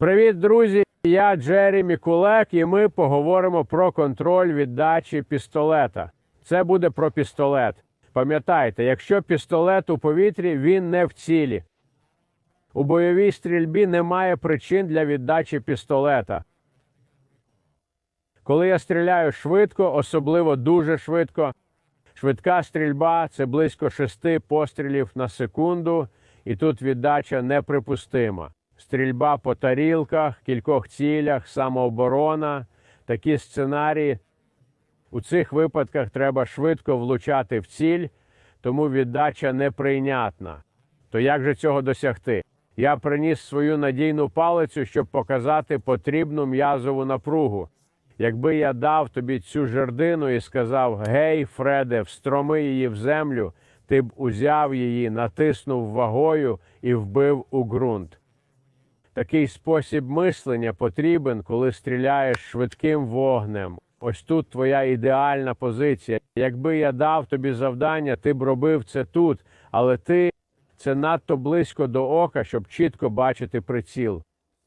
Привіт, друзі! Я Джері Мікулек, і ми поговоримо про контроль віддачі пістолета. Це буде про пістолет. Пам'ятайте, якщо пістолет у повітрі, він не в цілі. У бойовій стрільбі немає причин для віддачі пістолета. Коли я стріляю швидко, особливо дуже швидко, швидка стрільба це близько шести пострілів на секунду, і тут віддача неприпустима. Стрільба по тарілках, кількох цілях, самооборона, такі сценарії. У цих випадках треба швидко влучати в ціль, тому віддача неприйнятна. То як же цього досягти? Я приніс свою надійну палицю, щоб показати потрібну м'язову напругу. Якби я дав тобі цю жердину і сказав: Гей, Фреде, встроми її в землю, ти б узяв її, натиснув вагою і вбив у ґрунт. Такий спосіб мислення потрібен, коли стріляєш швидким вогнем. Ось тут твоя ідеальна позиція. Якби я дав тобі завдання, ти б робив це тут, але ти це надто близько до ока, щоб чітко бачити приціл.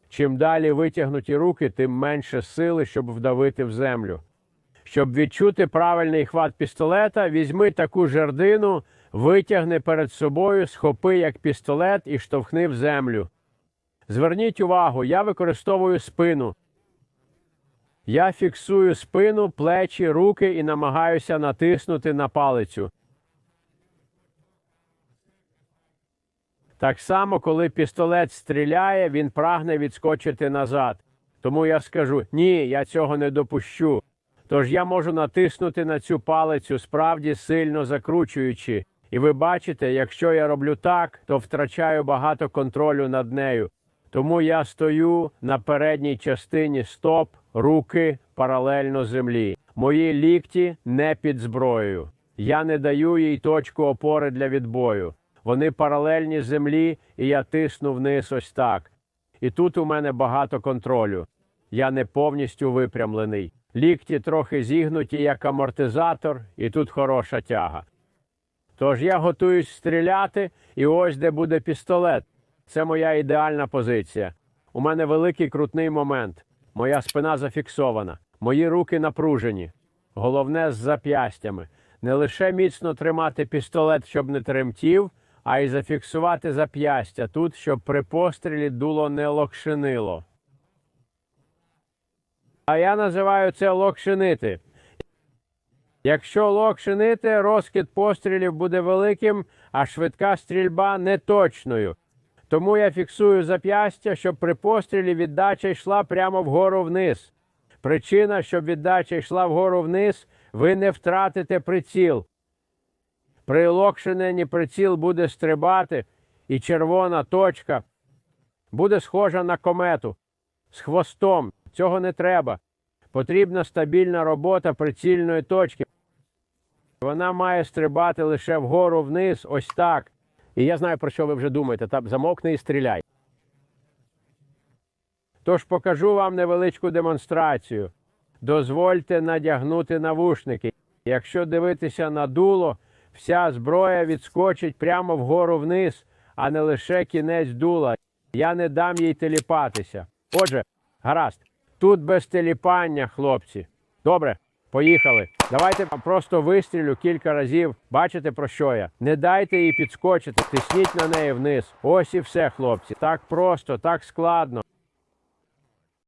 Чим далі витягнуті руки, тим менше сили, щоб вдавити в землю. Щоб відчути правильний хват пістолета, візьми таку жердину, витягни перед собою, схопи як пістолет і штовхни в землю. Зверніть увагу, я використовую спину. Я фіксую спину, плечі, руки і намагаюся натиснути на палицю. Так само, коли пістолет стріляє, він прагне відскочити назад. Тому я скажу: ні, я цього не допущу. Тож я можу натиснути на цю палицю, справді сильно закручуючи. І ви бачите, якщо я роблю так, то втрачаю багато контролю над нею. Тому я стою на передній частині стоп, руки паралельно землі. Мої лікті не під зброєю. Я не даю їй точку опори для відбою. Вони паралельні землі, і я тисну вниз ось так. І тут у мене багато контролю. Я не повністю випрямлений. Лікті трохи зігнуті як амортизатор, і тут хороша тяга. Тож я готуюсь стріляти, і ось де буде пістолет. Це моя ідеальна позиція. У мене великий крутний момент. Моя спина зафіксована, мої руки напружені. Головне з зап'ястями. Не лише міцно тримати пістолет, щоб не тремтів, а й зафіксувати зап'ястя тут, щоб при пострілі дуло не локшинило. А я називаю це локшинити. Якщо локшинити, розкид пострілів буде великим, а швидка стрільба неточною. Тому я фіксую зап'ястя, щоб при пострілі віддача йшла прямо вгору вниз. Причина, щоб віддача йшла вгору вниз, ви не втратите приціл. При локшиненні приціл буде стрибати, і червона точка буде схожа на комету з хвостом. Цього не треба. Потрібна стабільна робота прицільної точки. Вона має стрибати лише вгору вниз, ось так. І я знаю, про що ви вже думаєте. Та замовкни і стріляй. Тож покажу вам невеличку демонстрацію. Дозвольте надягнути навушники. Якщо дивитися на дуло, вся зброя відскочить прямо вгору вниз, а не лише кінець дула. Я не дам їй теліпатися. Отже, гаразд, тут без теліпання, хлопці. Добре, поїхали. Давайте просто вистрілю кілька разів. Бачите про що я? Не дайте їй підскочити, тисніть на неї вниз. Ось і все, хлопці. Так просто, так складно.